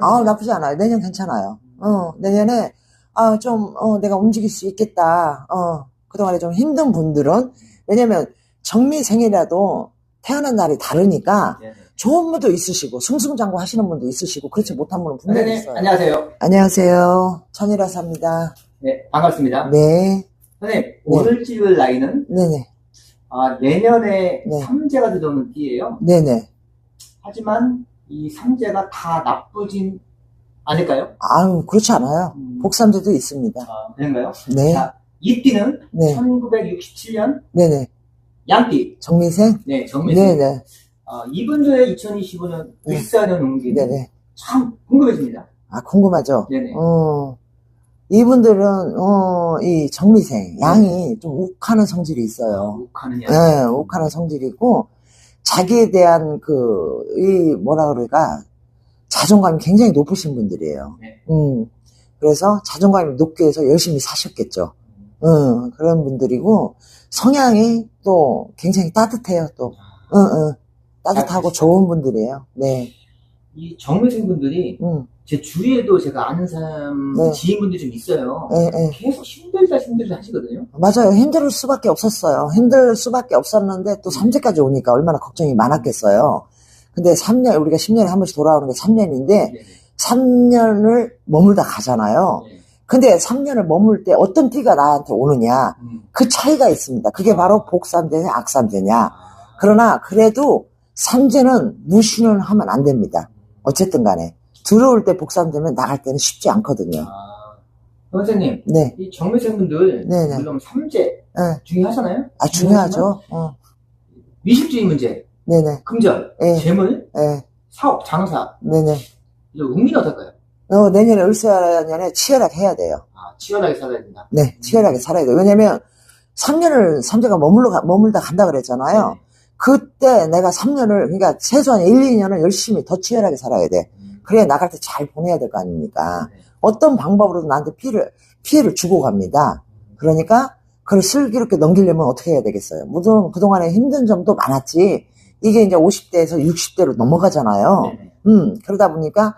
아, 나쁘지 않아요. 내년 괜찮아요. 어, 내년에, 아, 좀, 어, 내가 움직일 수 있겠다. 어, 그동안에 좀 힘든 분들은, 왜냐면, 정미생이라도 태어난 날이 다르니까, 네네. 좋은 분도 있으시고, 승승장구 하시는 분도 있으시고, 그렇지 못한 분은 분명히 선생님, 있어요. 안녕하세요. 안녕하세요. 합니다. 네, 반갑습니다. 네, 선생님, 오늘 찍을 나이는 네네, 아, 내년에 네. 삼재가 들어오는 띠예요. 네네. 하지만 이 삼재가 다 나쁘진 않을까요? 아유, 그렇지 않아요. 음, 복삼제도 있습니다. 아, 그런가요? 네, 자, 이 띠는 네, 1967년 네네. 양띠. 정미생? 네, 정미생. 네네, 아, 이분들의 2025년 네. 일사년 운기는 네네. 참 궁금해집니다. 아, 궁금하죠? 네네. 어, 이분들은, 어, 이 정미생, 양이 좀 욱하는 성질이 있어요. 욱하는 양. 예, 욱하는 성질이 있고, 자기에 대한 그, 이, 뭐라 그럴까, 자존감이 굉장히 높으신 분들이에요. 네. 음, 그래서 자존감이 높게 해서 열심히 사셨겠죠. 음, 그런 분들이고, 성향이 또 굉장히 따뜻해요, 또. 응, 응. 따뜻하고 좋은 분들이에요. 네. 이 정미생 분들이 음, 제 주위에도 제가 아는 사람, 네. 지인분들이 좀 있어요. 예, 예. 계속 힘들다 힘들다 하시거든요. 맞아요. 힘들 수밖에 없었어요. 힘들 수밖에 없었는데 또 3제까지 오니까 얼마나 걱정이 많았겠어요. 근데 3년, 우리가 10년에 한 번씩 돌아오는 게 3년인데, 네네. 3년을 머물다 가잖아요. 네. 근데 3년을 머물 때 어떤 띠가 나한테 오느냐, 음. 그 차이가 있습니다. 그게 바로 복삼제냐, 악삼제냐. 아, 그러나 그래도 삼제는 무시는 하면 안 됩니다. 어쨌든 간에. 들어올 때 복삼제면 나갈 때는 쉽지 않거든요. 아, 선생님, 네. 이 정미생 분들 네네. 물론 삼재 네. 중요하잖아요. 아, 중요하죠. 어. 미식주의 문제, 네네. 금전, 예. 재물, 예. 사업, 장사, 네네. 이런 운기는 어떨까요? 어, 내년에 을사년에 치열하게 해야 돼요. 아, 치열하게 살아야 된다. 네, 치열하게 살아야 돼요. 왜냐면 3년을 삼재가 머물러 가- 머물다 간다 그랬잖아요. 네. 그때 내가 3년을 그러니까 최소한 1, 2년은 열심히 더 치열하게 살아야 돼. 음, 그래야 나갈 때 잘 보내야 될 거 아닙니까? 네. 어떤 방법으로든 나한테 피해를 피해를 주고 갑니다. 그러니까 그걸 슬기롭게 넘기려면 어떻게 해야 되겠어요? 물론 그동안에 힘든 점도 많았지. 이게 이제 50대에서 60대로 넘어가잖아요. 음, 그러다 보니까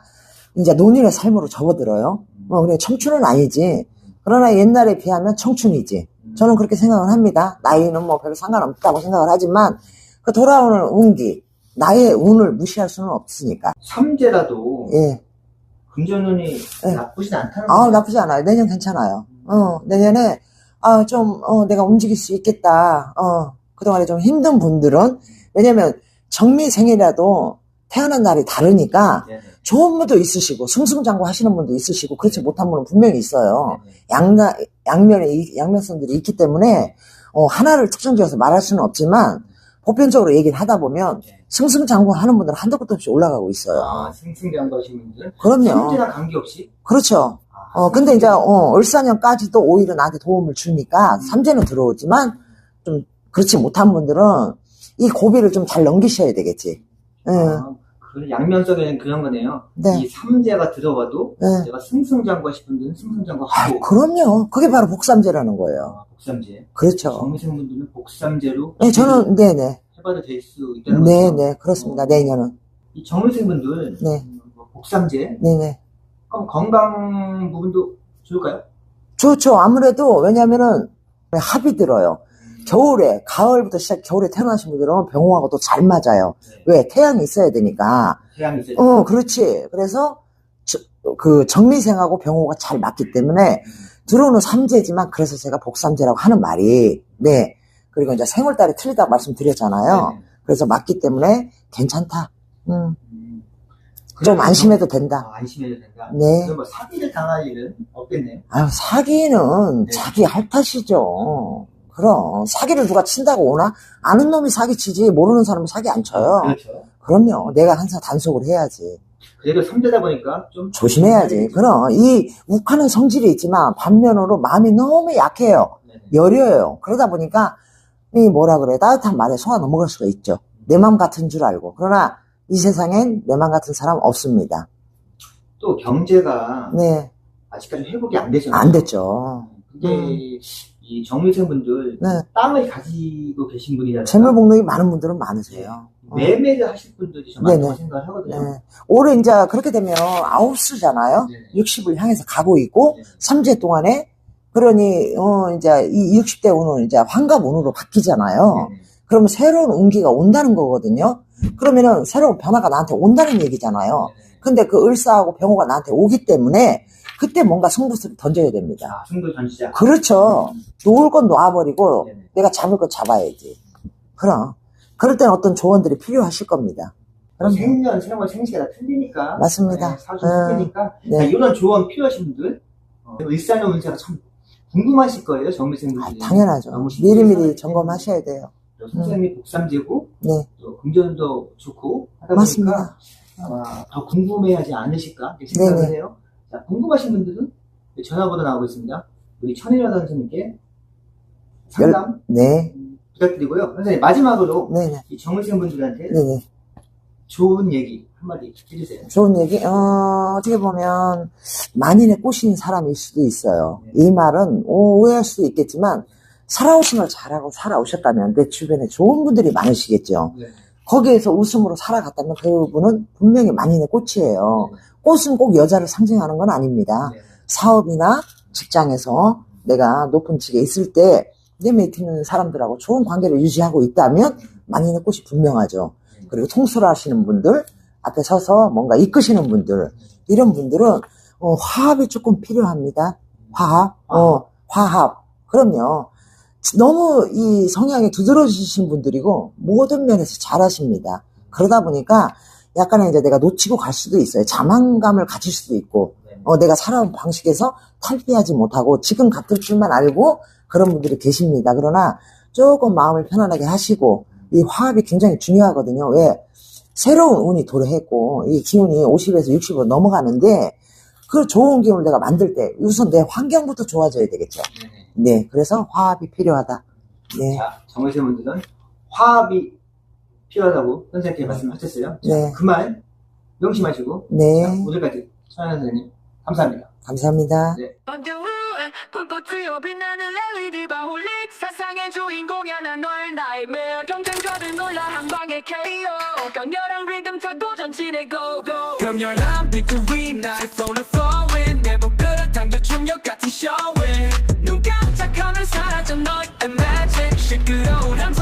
이제 노년의 삶으로 접어들어요. 음, 뭐, 그래, 청춘은 아니지. 그러나 옛날에 비하면 청춘이지. 음, 저는 그렇게 생각을 합니다. 나이는 뭐 별로 상관없다고 생각을 하지만, 그 돌아오는 운기, 나의 운을 무시할 수는 없으니까. 삼재라도 예. 금전운이 네. 나쁘진 않다는 아. 나쁘지 않아요. 내년 괜찮아요. 어, 내년에, 아, 좀, 어, 내가 움직일 수 있겠다. 어, 그동안에 좀 힘든 분들은, 왜냐면, 정미 생이라도 태어난 날이 다르니까, 네네. 좋은 분도 있으시고, 승승장구 하시는 분도 있으시고, 그렇지 못한 분은 분명히 있어요. 양나, 양면에, 이- 양면성들이 있기 때문에, 어, 하나를 특정 지어서 말할 수는 없지만, 보편적으로 얘기를 하다 보면, 네. 승승장구 하는 분들은 한도 끝도 없이 올라가고 있어요. 아, 승승장구하신 분들. 그럼요. 삼재랑 관계없이. 그렇죠. 아, 어, 근데 이제, 어, 을사년까지도 오히려 나한테 도움을 주니까, 삼재는 들어오지만, 좀, 그렇지 못한 분들은, 이 고비를 좀 잘 넘기셔야 되겠지. 예, 아, 그 양면성에는 그런 거네요. 네. 이 삼재가 들어와도 네. 내가 승승장구 하실 분들은 승승장구 아, 하고 그럼요. 그게 바로 복삼재라는 거예요. 아, 복삼재. 그렇죠. 정미생 분들은 복삼재로 네, 저는, 네네. 해봐도 될 수 있다는 거죠. 네네, 그렇습니다. 내년은. 이 정미생 분들 네. 음, 뭐 복삼재 네네. 그럼 건강 부분도 좋을까요? 좋죠. 아무래도, 왜냐면은, 합이 들어요. 겨울에, 가을부터 시작, 겨울에 태어나신 분들은 병호하고 또 잘 맞아요. 네. 왜? 태양이 있어야 되니까. 태양이 있어요. 어, 그렇지. 그래서, 저- 그, 정미생하고 병호가 잘 맞기 때문에, 들어오는 삼재지만, 그래서 제가 복삼재라고 하는 말이, 네. 그리고 이제 생월달에 틀리다고 말씀드렸잖아요. 네네. 그래서 맞기 때문에, 괜찮다. 음, 음. 좀 안심해도 된다. 아, 안심해도 된다. 네. 뭐 사기를 당할 일은 없겠네요. 아유, 사기는 네. 자기 할 탓이죠. 그럼, 사기를 누가 친다고 오나? 아는 놈이 사기 치지, 모르는 사람은 사기 안 쳐요. 그렇죠. 그럼요. 내가 항상 단속을 해야지. 그래도 삼재다 보니까 좀 조심해야지. 그럼, 이 욱하는 성질이 있지만, 반면으로 마음이 너무 약해요. 네네. 여려요. 그러다 보니까, 이 뭐라 그래, 따뜻한 말에 속아 넘어갈 수가 있죠. 내 맘 같은 줄 알고. 그러나, 이 세상엔 내 맘 같은 사람 없습니다. 또 경제가 네, 아직까지 회복이 안 되잖아요. 안 됐죠. 근데 음. 이 정미생 분들 네. 땅을 가지고 계신 분이라든가 재물 복록이 많은 분들은 많으세요. 매매를 하실 분들이 좀 네네. 많다고 생각을 하거든요. 네. 올해 이제 그렇게 되면 아홉 수잖아요. 네. 60을 향해서 가고 있고, 네. 3제 동안에, 그러니, 어, 이제 이 60대 운은 이제 환갑 운으로 바뀌잖아요. 네네. 그러면 새로운 운기가 온다는 거거든요. 그러면은 새로운 변화가 나한테 온다는 얘기잖아요. 근데 그 을사하고 병호가 나한테 오기 때문에 그때 뭔가 승부수를 던져야 됩니다. 자, 승부 전시자. 그렇죠. 놓을 건 놓아버리고 네네. 내가 잡을 건 잡아야지. 그럼. 그럴 땐 어떤 조언들이 필요하실 겁니다. 그럼 생년, 생월, 생시가 다 틀리니까. 맞습니다. 네, 사주 음, 틀리니까. 네. 자, 이런 조언 필요하신 분들, 어, 일산의 운세가 참 궁금하실 거예요, 정미생 아. 당연하죠. 미리미리 점검하셔야 돼요. 또 선생님이 복삼제고, 네, 또 금전도 좋고, 하다 보니까 맞습니다. 아마 더 궁금해하지 않으실까 생각을 네네. 해요. 자, 궁금하신 분들은 전화번호 나오고 있습니다. 우리 천일여 선생님께 상담 네, 음, 부탁드리고요. 선생님 마지막으로 네네, 이 정의생 분들한테 네네. 좋은 얘기 한마디 해주세요. 좋은 얘기, 어, 어떻게 보면, 만인의 꽃인 사람일 수도 있어요. 네. 이 말은 오해할 수도 있겠지만, 살아오신 걸 잘하고 살아오셨다면 내 주변에 좋은 분들이 많으시겠죠. 네. 거기에서 웃음으로 살아갔다면 그 분은 분명히 만인의 꽃이에요. 꽃은 꼭 여자를 상징하는 건 아닙니다. 네. 사업이나 직장에서 내가 높은 직에 있을 때내 밑에 사람들하고 좋은 관계를 유지하고 있다면 만인의 꽃이 분명하죠. 그리고 통솔 하시는 분들, 앞에 서서 뭔가 이끄시는 분들, 이런 분들은 어, 화합이 조금 필요합니다. 화합, 어, 화합. 그럼요. 너무 이 성향이 두드러지신 분들이고 모든 면에서 잘하십니다. 그러다 보니까 약간의 이제 내가 놓치고 갈 수도 있어요. 자만감을 가질 수도 있고, 네. 어, 내가 살아온 방식에서 탈피하지 못하고 지금 같을 줄만 알고 그런 분들이 계십니다. 그러나 조금 마음을 편안하게 하시고 이 화합이 굉장히 중요하거든요. 왜? 새로운 운이 도래했고 이 기운이 50에서 60으로 넘어가는데 그 좋은 기운을 내가 만들 때 우선 내 환경부터 좋아져야 되겠죠. 네. 네, 그래서 화합이 필요하다. 네, 자, 정의생 분들은 화합이 필요하다고 선생님께 말씀하셨어요. 네, 그말 명심하시고 자, 네, 오늘까지 천연 선생님 감사합니다. 감사합니다. 언제 후에 불꽃 튀어 빛나는 LED 바울릭 세상의 주인공이야 난널 나의 매 경쟁자들 놀라 한 방에 KO 강렬한 리듬 타고 전진해 go go 강렬한 빅토리 나의 flow flowing 내복 그릇 당겨 충격 같은 show